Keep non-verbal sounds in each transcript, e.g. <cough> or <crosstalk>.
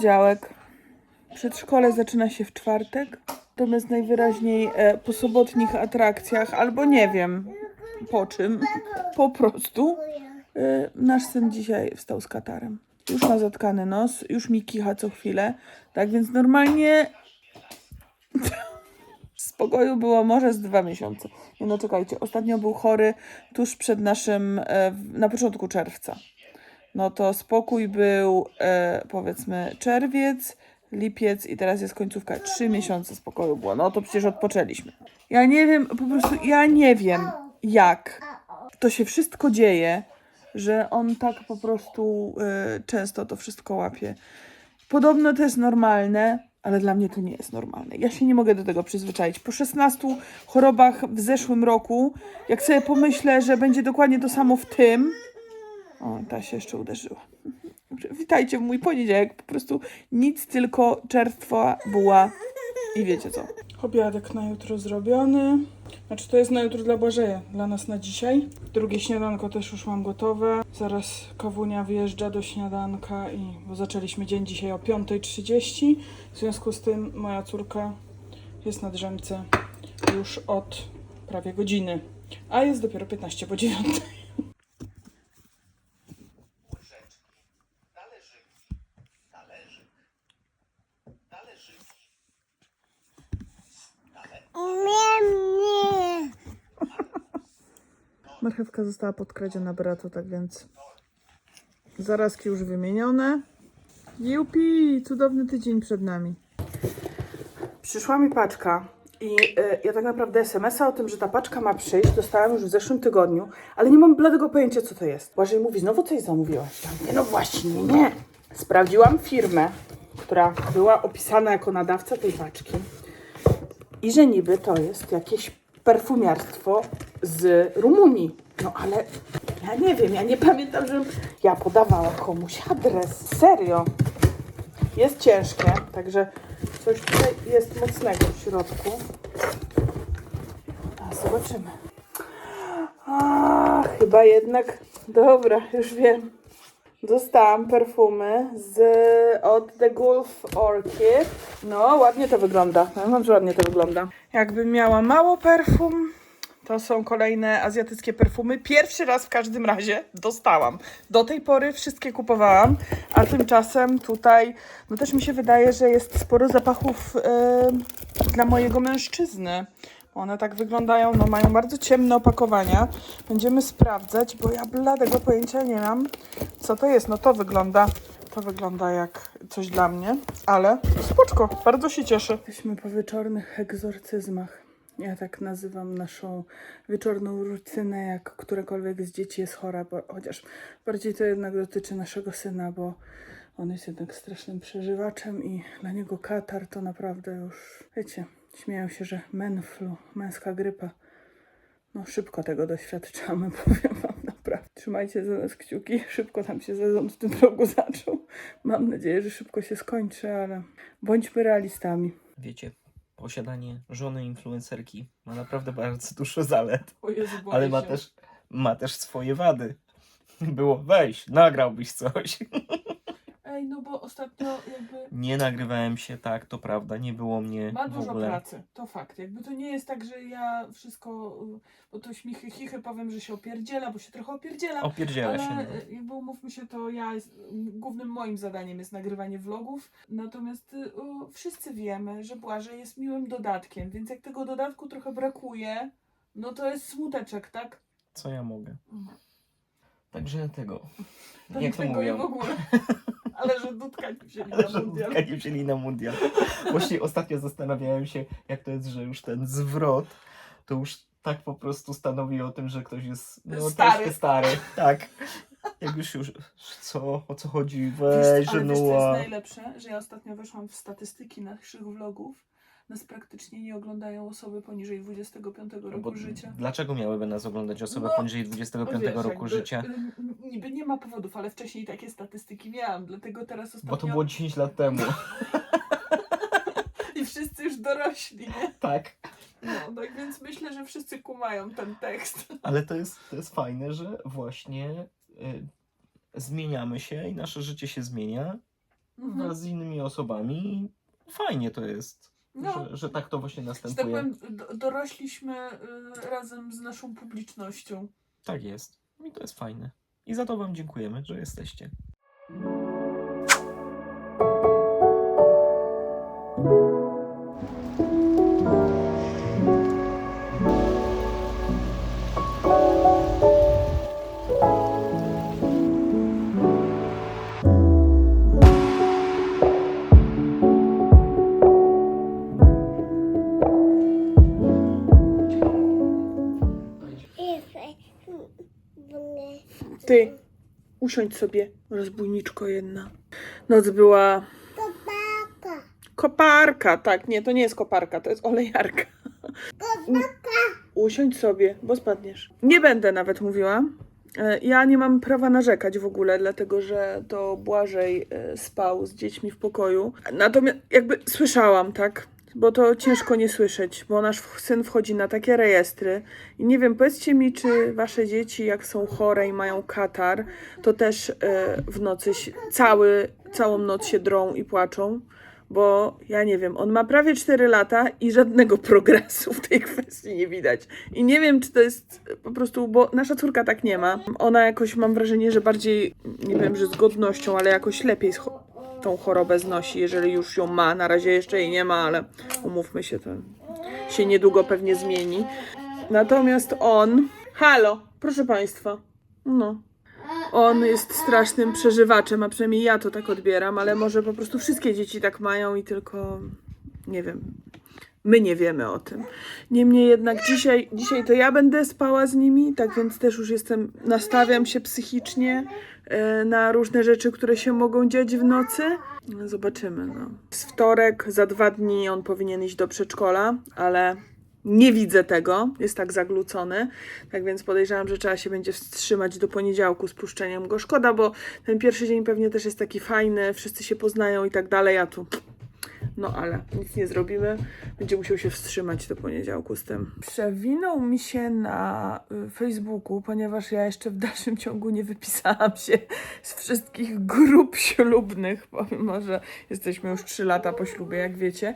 poniedziałek. Przedszkole zaczyna się w czwartek. Natomiast najwyraźniej e, po sobotnich atrakcjach, albo nie wiem po czym, po prostu e, nasz syn dzisiaj wstał z katarem. Już ma zatkany nos, już mi kicha co chwilę. Tak więc normalnie spokoju było może z dwa miesiące. Nie no czekajcie, ostatnio był chory tuż przed naszym, e, na początku czerwca. No to spokój był e, powiedzmy czerwiec, lipiec i teraz jest końcówka. Trzy miesiące spokoju było. No to przecież odpoczęliśmy. Ja nie wiem, po prostu ja nie wiem jak to się wszystko dzieje, że on tak po prostu e, często to wszystko łapie. Podobno to jest normalne, ale dla mnie to nie jest normalne. Ja się nie mogę do tego przyzwyczaić. Po 16 chorobach w zeszłym roku, jak sobie pomyślę, że będzie dokładnie to samo w tym. O, ta się jeszcze uderzyła. Witajcie w mój poniedziałek. Po prostu nic, tylko czerstwa, buła i wiecie co. Obiadek na jutro zrobiony. Znaczy to jest na jutro dla Błażeja, dla nas na dzisiaj. Drugie śniadanko też już mam gotowe. Zaraz kawunia wyjeżdża do śniadanka i bo zaczęliśmy dzień dzisiaj o 5.30. W związku z tym moja córka jest na drzemce już od prawie godziny. A jest dopiero 15 po 9. Marchewka została podkradziona bratu, tak więc zarazki już wymienione. Jupi, cudowny tydzień przed nami. Przyszła mi paczka i e, ja tak naprawdę SMS-a o tym, że ta paczka ma przyjść, dostałam już w zeszłym tygodniu, ale nie mam bladego pojęcia, co to jest. Błażej mówi, znowu coś zamówiłaś. Ja mówię, no właśnie, nie. Sprawdziłam firmę, która była opisana jako nadawca tej paczki i że niby to jest jakieś perfumiarstwo z Rumunii. No ale ja nie wiem, ja nie pamiętam, żebym ja podawała komuś adres. Serio. Jest ciężkie, także coś tutaj jest mocnego w środku. A zobaczymy. A, chyba jednak. Dobra, już wiem. Dostałam perfumy z, od The Gulf Orchid. No, ładnie to wygląda. Powiem że ładnie to wygląda. Jakbym miała mało perfum, to są kolejne azjatyckie perfumy. Pierwszy raz w każdym razie dostałam. Do tej pory wszystkie kupowałam, a tymczasem tutaj, no też mi się wydaje, że jest sporo zapachów e, dla mojego mężczyzny. One tak wyglądają, no mają bardzo ciemne opakowania. Będziemy sprawdzać, bo ja bladego pojęcia nie mam, co to jest. No to wygląda, to wygląda jak coś dla mnie, ale spoczko, bardzo się cieszę. Jesteśmy po wieczornych egzorcyzmach. Ja tak nazywam naszą wieczorną rutynę, jak którekolwiek z dzieci jest chora, bo chociaż bardziej to jednak dotyczy naszego syna, bo on jest jednak strasznym przeżywaczem i dla niego katar to naprawdę już, wiecie, śmieją się, że menflu, męska grypa. No szybko tego doświadczamy, <laughs> powiem wam naprawdę. Trzymajcie za nas kciuki, szybko nam się sezon w tym roku <laughs> zaczął. Mam nadzieję, że szybko się skończy, ale bądźmy realistami. Wiecie, posiadanie żony influencerki ma naprawdę bardzo dużo zalet, O Jezu, boję ale ma się. też, ma też swoje wady. Było, weź, nagrałbyś coś. <laughs> Ej, no bo ostatnio jakby Nie nagrywałem się, tak, to prawda, nie było mnie ma w dużo ogóle. pracy, to fakt. Jakby to nie jest tak, że ja wszystko, y, bo to śmichy, chichy powiem, że się opierdziela, bo się trochę opierdziela. Opierdziela Ale się. No. jakby umówmy się, to ja, jest, głównym moim zadaniem jest nagrywanie vlogów, natomiast y, wszyscy wiemy, że Błażej jest miłym dodatkiem, więc jak tego dodatku trochę brakuje, no to jest smuteczek, tak? Co ja mogę? Także tego. To Jak to tego i w mówią? ogóle. <laughs> Ale że dudka nie wzięli na mundial. nie wzięli na mundial. Właśnie ostatnio zastanawiałem się, jak to jest, że już ten zwrot to już tak po prostu stanowi o tym, że ktoś jest no, Stary. troszkę stary. Tak. Jak już już, co, o co chodzi, Wiesz, weź, ale wiesz, co jest żenuła. najlepsze? Że ja ostatnio weszłam w statystyki naszych vlogów. Nas praktycznie nie oglądają osoby poniżej 25 roku No Bo życia. Dlaczego miałyby nas oglądać osoby No, poniżej 25 No wiesz, roku jakby, życia? y, Niby nie ma powodów, ale wcześniej takie statystyki miałam, dlatego teraz ostatnio... Bo to było 10 lat temu. <laughs> I wszyscy już dorośli, nie? tak. No, tak więc myślę, że wszyscy kumają ten tekst. <laughs> Ale to jest, to jest fajne, że właśnie y, zmieniamy się i nasze życie się zmienia. Mhm. wraz z innymi osobami. i Fajnie to jest, No. że, że tak to właśnie Że tak następuje. powiem, do, dorośliśmy y, razem z naszą publicznością. Tak jest. I to jest fajne. I za to Wam dziękujemy, że jesteście. Ty, usiądź sobie, rozbójniczko jedna. Noc była koparka, tak, nie, to nie jest koparka, to jest olejarka. Usiądź sobie, bo spadniesz. Nie będę nawet mówiła. E, Ja nie mam prawa narzekać w ogóle, dlatego że to Błażej e, spał z dziećmi w pokoju. Natomiast jakby słyszałam, tak? Bo to ciężko nie słyszeć, bo nasz syn wchodzi na takie rejestry i nie wiem, powiedzcie mi, czy wasze dzieci, jak są chore i mają katar, to też e, w nocy cały, całą noc się drą i płaczą bo ja nie wiem, on ma prawie 4 lata i żadnego <laughs> progresu w tej kwestii nie widać. I nie wiem, czy to jest po prostu, bo nasza córka tak nie ma. Ona jakoś mam wrażenie, że bardziej, nie wiem, że z godnością, ale jakoś lepiej tą chorobę znosi, jeżeli już ją ma. Na razie jeszcze jej nie ma, ale umówmy się, to się niedługo pewnie zmieni. Natomiast on, halo, proszę Państwa, no. On jest strasznym przeżywaczem, a przynajmniej ja to tak odbieram, ale może po prostu wszystkie dzieci tak mają i tylko nie wiem. My nie wiemy o tym. Niemniej jednak dzisiaj, dzisiaj to ja będę spała z nimi, tak więc też już jestem, nastawiam się psychicznie e, na różne rzeczy, które się mogą dziać w nocy. No, Zobaczymy. No. Z wtorek, za dwa dni on powinien iść do przedszkola, ale nie widzę tego. Jest tak zaglucony. Tak więc podejrzewam, że trzeba się będzie wstrzymać do poniedziałku z puszczeniem go. Szkoda, bo ten pierwszy dzień pewnie też jest taki fajny, wszyscy się poznają i tak dalej, a tu. No ale nic nie zrobimy. Będzie musiał się wstrzymać do poniedziałku z tym. Przewinął mi się na y, Facebooku, ponieważ ja jeszcze w dalszym <laughs> ciągu nie wypisałam się z wszystkich grup ślubnych, pomimo że jesteśmy już 3 lata po ślubie, jak wiecie.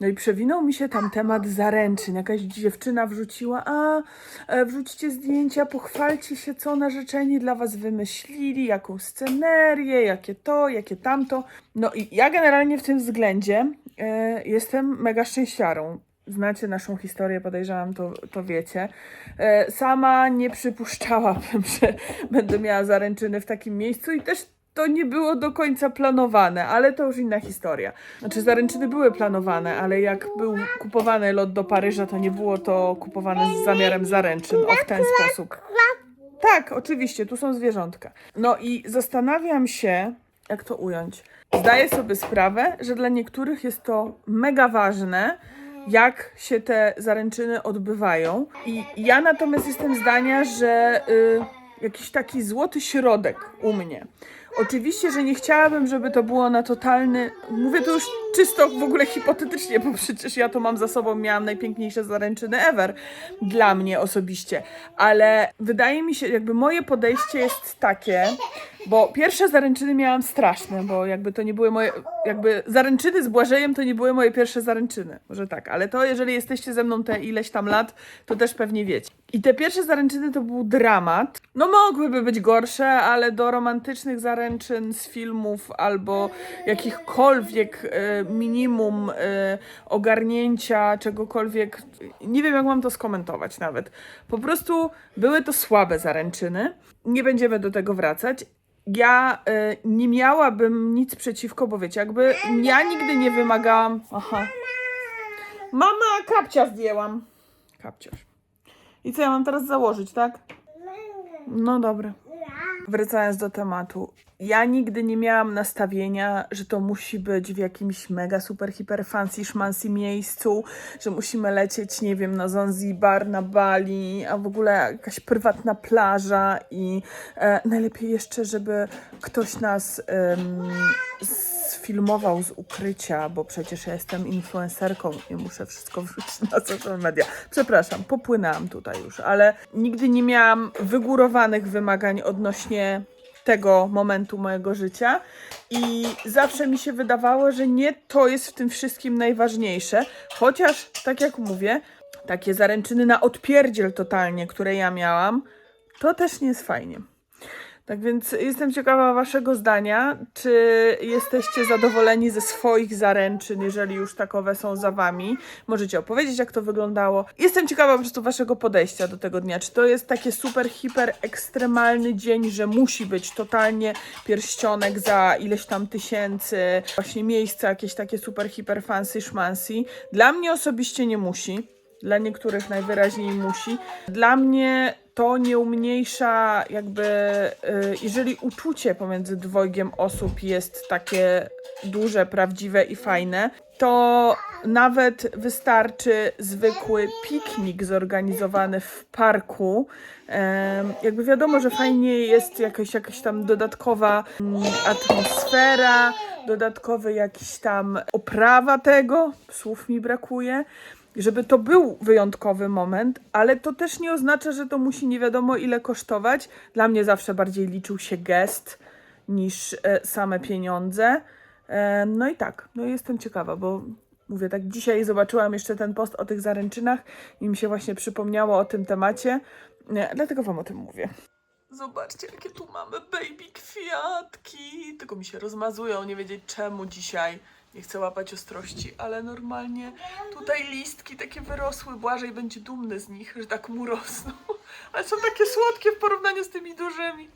No i przewinął mi się tam temat zaręczyn. Jakaś dziewczyna wrzuciła, a e, wrzućcie zdjęcia, pochwalcie się, co narzeczeni dla was wymyślili, jaką scenerię, jakie to, jakie tamto. No i ja generalnie w tym względzie e, jestem mega szczęściarą. Znacie naszą historię, podejrzewam, to, to wiecie. E, sama nie przypuszczałabym, <laughs> że będę miała zaręczyny w takim miejscu i też to nie było do końca planowane, ale to już inna historia. Znaczy, zaręczyny były planowane, ale jak był kupowany lot do Paryża, to nie było to kupowane z zamiarem zaręczyn. O, w ten sposób. Tak, oczywiście, tu są zwierzątka. No i zastanawiam się, jak to ująć. Zdaję sobie sprawę, że dla niektórych jest to mega ważne, jak się te zaręczyny odbywają. I ja natomiast jestem zdania, że y, jakiś taki złoty środek u mnie. Oczywiście, że nie chciałabym, żeby to było na totalny. Mówię to już czysto w ogóle hipotetycznie, bo przecież ja to mam za sobą, miałam najpiękniejsze zaręczyny ever dla mnie osobiście. Ale wydaje mi się, jakby moje podejście jest takie, bo pierwsze zaręczyny miałam straszne, bo jakby to nie były moje. Jakby zaręczyny z Błażejem to nie były moje pierwsze zaręczyny. Może tak, ale to jeżeli jesteście ze mną te ileś tam lat, to też pewnie wiecie. I te pierwsze zaręczyny to był dramat. No mogłyby być gorsze, ale do romantycznych zaręczyn z filmów albo jakichkolwiek e, minimum e, ogarnięcia czegokolwiek, nie wiem jak mam to skomentować nawet. Po prostu były to słabe zaręczyny. Nie będziemy do tego wracać. Ja e, nie miałabym nic przeciwko, bo wiecie, jakby ja nigdy nie wymagałam. Aha. Mama, kapcia zdjęłam. Kapciarz. I co ja mam teraz założyć, tak? No dobra. Wracając do tematu. Ja nigdy nie miałam nastawienia, że to musi być w jakimś mega super hiper fancy miejscu, że musimy lecieć, nie wiem, na Zanzibar, na Bali, a w ogóle jakaś prywatna plaża i e, najlepiej jeszcze, żeby ktoś nas em, sfilmował z ukrycia, bo przecież ja jestem influencerką i muszę wszystko wrzucić <laughs> na social media. Przepraszam, popłynęłam tutaj już, ale nigdy nie miałam wygórowanych wymagań odnośnie tego momentu mojego życia i zawsze mi się wydawało, że nie to jest w tym wszystkim najważniejsze, chociaż tak jak mówię, takie zaręczyny na odpierdziel totalnie, które ja miałam, to też nie jest fajnie. Tak więc jestem ciekawa Waszego zdania. Czy jesteście zadowoleni ze swoich zaręczyn, jeżeli już takowe są za Wami? Możecie opowiedzieć, jak to wyglądało. Jestem ciekawa po prostu Waszego podejścia do tego dnia. Czy to jest takie super, hiper, ekstremalny dzień, że musi być totalnie pierścionek za ileś tam tysięcy, właśnie miejsca jakieś takie super, hiper, fancy, szmancy? Dla mnie osobiście nie musi. Dla niektórych najwyraźniej musi. Dla mnie to nie umniejsza jakby, y, jeżeli uczucie pomiędzy dwojgiem osób jest takie duże, prawdziwe i fajne, to nawet wystarczy zwykły piknik zorganizowany w parku. Jakby wiadomo, że fajnie jest jakaś, jakaś tam dodatkowa mm, atmosfera, dodatkowy jakiś tam oprawa tego, słów mi brakuje żeby to był wyjątkowy moment, ale to też nie oznacza, że to musi nie wiadomo ile kosztować. Dla mnie zawsze bardziej liczył się gest niż e, same pieniądze. E, no i tak, no jestem ciekawa, bo mówię tak, dzisiaj zobaczyłam jeszcze ten post o tych zaręczynach i mi się właśnie przypomniało o tym temacie, dlatego wam o tym mówię. Zobaczcie, jakie tu mamy baby kwiatki. Tylko mi się rozmazują, nie wiedzieć czemu dzisiaj. Nie chcę łapać ostrości, ale normalnie tutaj listki takie wyrosły. Błażej będzie dumny z nich, że tak mu rosną. <laughs> Ale są takie słodkie w porównaniu z tymi dużymi.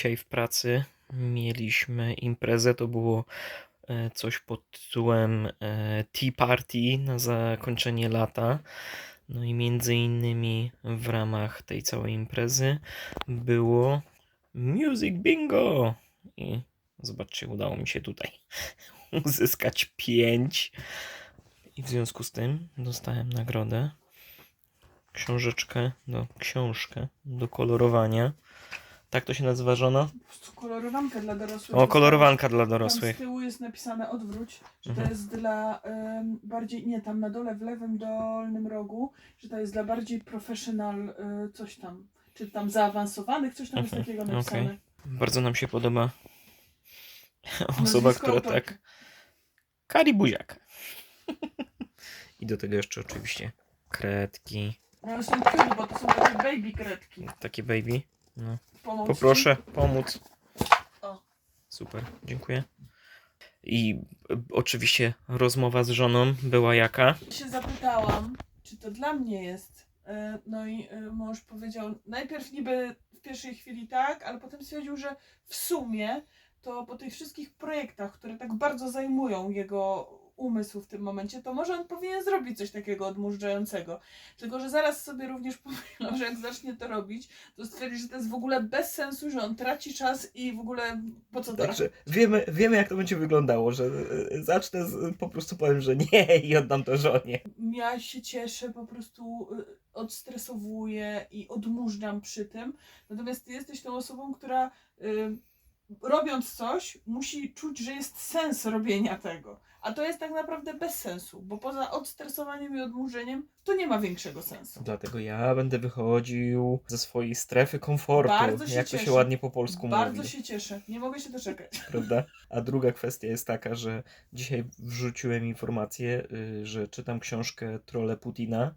Dzisiaj w pracy mieliśmy imprezę. To było e, coś pod tytułem e, Tea Party na zakończenie lata. No i między innymi w ramach tej całej imprezy było Music Bingo. I zobaczcie, udało mi się tutaj <laughs> uzyskać pięć. I w związku z tym dostałem nagrodę. Książeczkę, do, książkę do kolorowania. Tak to się nazywa żona? Po prostu kolorowanka dla dorosłych. O, kolorowanka dla Tam z dorosłych. tyłu jest napisane odwróć, że Mhm. to jest dla em, bardziej, nie, tam na dole w lewym dolnym rogu, że to jest dla bardziej professional y, coś tam, czy tam zaawansowanych, coś tam jest Mhm, takiego okej. napisane. Bardzo nam się podoba osoba, Nazwisko która autorki. tak. Kari Buziak. I do tego jeszcze oczywiście kredki. No, ale są cute, bo to są takie baby kredki. Takie baby. No. Pomóc Poproszę pomóc. O. Super, dziękuję. I e, oczywiście rozmowa z żoną była jaka? się zapytałam, czy to dla mnie jest. E, No i e, mąż powiedział, najpierw niby w pierwszej chwili tak, ale potem stwierdził, że w sumie to po tych wszystkich projektach, które tak bardzo zajmują jego umysł w tym momencie, to może on powinien zrobić coś takiego odmurzającego. Tylko, że zaraz sobie również <laughs> pomyślał, że jak zacznie to robić, to stwierdzi, że to jest w ogóle bez sensu, że on traci czas i w ogóle po co to Także wiemy, wiemy jak to będzie wyglądało, że e, zacznę z, po prostu powiem, że nie <laughs> i oddam to żonie. ja się cieszę, po prostu y, odstresowuję i odmurzam przy tym. Natomiast ty jesteś tą osobą, która y, robiąc coś, musi czuć, że jest sens robienia tego. A to jest tak naprawdę bez sensu, bo poza odstresowaniem i odmurzeniem to nie ma większego sensu. Dlatego ja będę wychodził ze swojej strefy komfortu, Bardzo się jak to się cieszę. ładnie po polsku Bardzo mówi. się cieszę, nie mogę się doczekać. <laughs> prawda? A druga kwestia jest taka, że dzisiaj wrzuciłem informację, y, że czytam książkę Trole Putina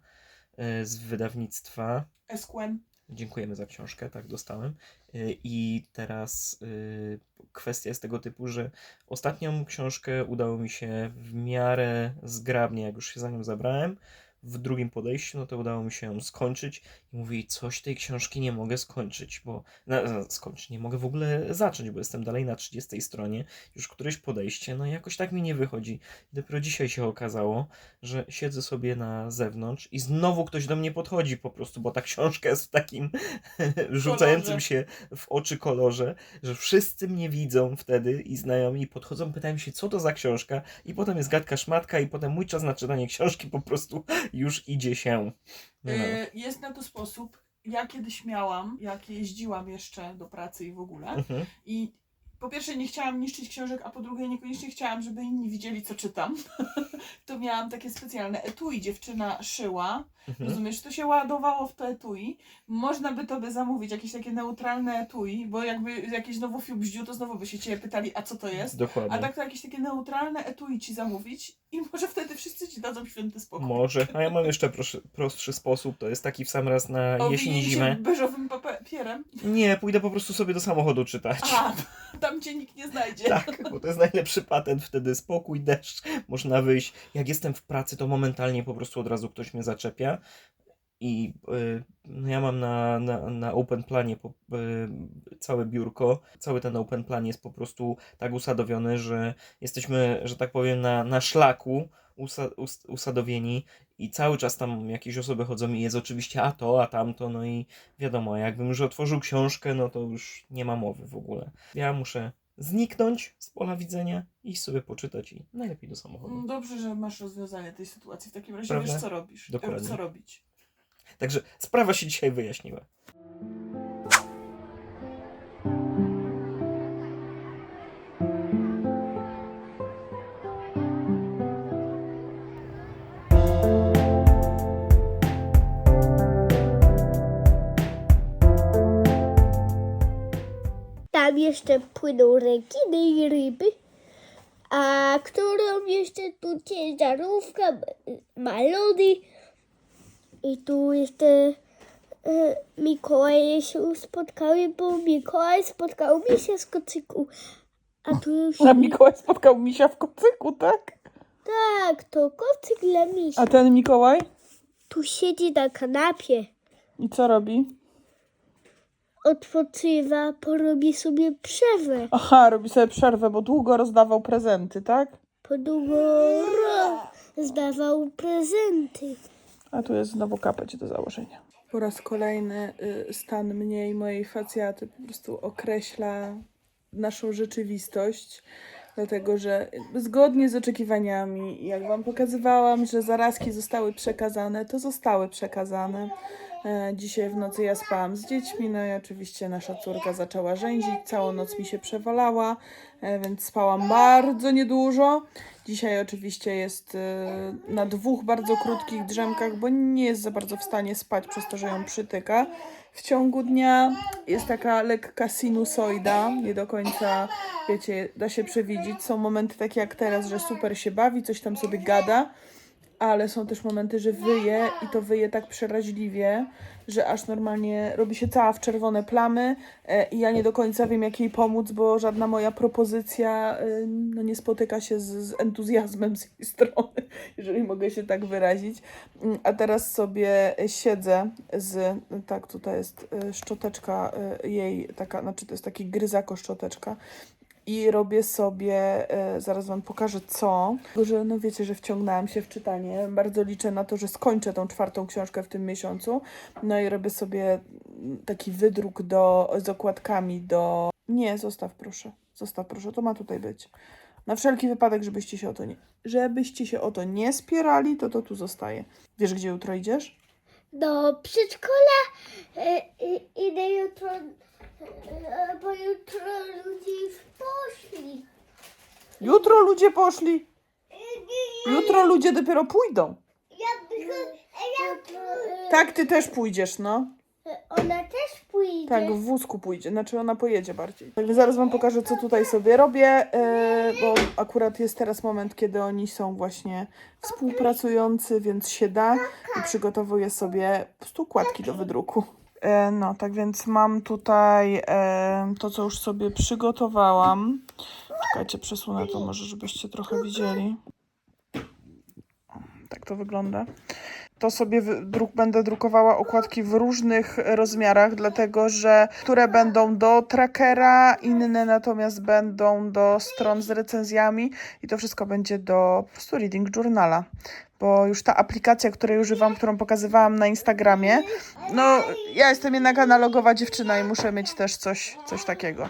y, z wydawnictwa Esquen. Dziękujemy za książkę, tak dostałem. Y, I teraz y, kwestia jest tego typu, że ostatnią książkę udało mi się w miarę zgrabnie, jak już się za nią zabrałem. W drugim podejściu, no to udało mi się ją skończyć i mówię, coś tej książki nie mogę skończyć, bo na, skończyć, nie mogę w ogóle zacząć, bo jestem dalej na 30 stronie, już któreś podejście, no i jakoś tak mi nie wychodzi. Dopiero dzisiaj się okazało, że siedzę sobie na zewnątrz i znowu ktoś do mnie podchodzi po prostu, bo ta książka jest w takim <laughs> rzucającym się w oczy kolorze, że wszyscy mnie widzą wtedy i znajomi podchodzą, pytają się, co to za książka i potem jest gadka szmatka i potem mój czas na czytanie książki po prostu już idzie się. No. Y, Jest na to sposób. Ja kiedyś miałam, jak jeździłam jeszcze do pracy i w ogóle. Mhm. I po pierwsze nie chciałam niszczyć książek, a po drugie niekoniecznie chciałam, żeby inni widzieli, co czytam. <laughs> to miałam takie specjalne etui, dziewczyna szyła. Mhm. Rozumiesz, to się ładowało w to etui. Można by to by zamówić, jakieś takie neutralne etui, bo jakby jakieś znowu fiubździu, to znowu by się ciebie pytali, a co to jest? Dokładnie. A tak to jakieś takie neutralne etui ci zamówić i może wtedy wszyscy ci dadzą święty spokój. Może. A ja mam <laughs> jeszcze prostszy, prostszy sposób. To jest taki w sam raz na jesień i zimę. beżowym papierem. Nie, pójdę po prostu sobie do samochodu czytać. A, <laughs> tam cię nikt nie znajdzie. Tak, bo to jest najlepszy patent wtedy. Spokój, deszcz, można wyjść. Jak jestem w pracy, to momentalnie po prostu od razu ktoś mnie zaczepia. I y, no ja mam na, na, na open planie po, y, całe biurko. Cały ten open plan jest po prostu tak usadowiony, że jesteśmy, że tak powiem, na, na szlaku usa, us, usadowieni i cały czas tam jakieś osoby chodzą i jest oczywiście a to, a tamto, no i wiadomo, jakbym już otworzył książkę, no to już nie ma mowy w ogóle. Ja muszę zniknąć z pola widzenia i iść sobie poczytać i najlepiej do samochodu. Mm, Dobrze, że masz rozwiązanie tej sytuacji. W takim razie Prawda? wiesz, co robisz. Dokładnie. Co robić. Także sprawa się dzisiaj wyjaśniła. Tam jeszcze płyną rekiny i ryby, a którą jeszcze tu ciężarówka m- ma lody. I tu jeszcze e, Mikołaje się spotkały, bo Mikołaj spotkał mi się z kocyku. A tu już... A Mikołaj spotkał misia w kocyku, tak? Tak, to kocyk dla misia. A ten Mikołaj? Tu siedzi na kanapie. I co robi? Odpoczywa, porobi sobie przerwę. Aha, robi sobie przerwę, bo długo rozdawał prezenty, tak? Po długo zdawał prezenty. A tu jest znowu kapeć do założenia. Po raz kolejny y, stan mnie i mojej facjaty po prostu określa naszą rzeczywistość. Dlatego, że zgodnie z oczekiwaniami, jak Wam pokazywałam, że zarazki zostały przekazane, to zostały przekazane. E, Dzisiaj w nocy ja spałam z dziećmi, no i oczywiście nasza córka zaczęła rzęzić, całą noc mi się przewalała, e, więc spałam bardzo niedużo. Dzisiaj oczywiście jest e, na dwóch bardzo krótkich drzemkach, bo nie jest za bardzo w stanie spać przez to, że ją przytyka. W ciągu dnia jest taka lekka sinusoida, nie do końca, wiecie, da się przewidzieć. Są momenty takie jak teraz, że super się bawi, coś tam sobie gada, ale są też momenty, że wyje i to wyje tak przeraźliwie, że aż normalnie robi się cała w czerwone plamy e, i ja nie do końca wiem, jak jej pomóc, bo żadna moja propozycja e, no, nie spotyka się z, z entuzjazmem z jej strony, <laughs> jeżeli mogę się tak wyrazić. Mm, A teraz sobie siedzę z, tak, tutaj jest e, szczoteczka jej, taka, znaczy to jest taki gryzako szczoteczka, i robię sobie, e, zaraz Wam pokażę co, że no wiecie, że wciągnęłam się w czytanie. Bardzo liczę na to, że skończę tą czwartą książkę w tym miesiącu. No i robię sobie taki wydruk do, z okładkami do... Nie, zostaw proszę, zostaw proszę, to ma tutaj być. Na wszelki wypadek, żebyście się o to nie... Żebyście się o to nie spierali, to to tu zostaje. Wiesz, gdzie jutro idziesz? Do przedszkola e, i- idę jutro, bo jutro ludzie już poszli. Jutro ludzie poszli. Jutro ludzie dopiero pójdą. Ja, e, Tak, ty też pójdziesz, no. Ona też pójdzie. Tak, w wózku pójdzie, znaczy ona pojedzie bardziej. Także zaraz wam pokażę, co tutaj sobie robię, bo akurat jest teraz moment, kiedy oni są właśnie współpracujący, więc się da i przygotowuję sobie po prostu układki do wydruku. E, No, tak więc mam tutaj e, to, co już sobie przygotowałam. Czekajcie, przesunę to może, żebyście trochę widzieli. Tak to wygląda. To sobie druk, będę drukowała okładki w różnych rozmiarach, dlatego że które będą do trackera, inne natomiast będą do stron z recenzjami i to wszystko będzie do po prostu reading journala. Bo już ta aplikacja, której używam, którą pokazywałam na Instagramie, no ja jestem jednak analogowa dziewczyna i muszę mieć też coś, coś takiego.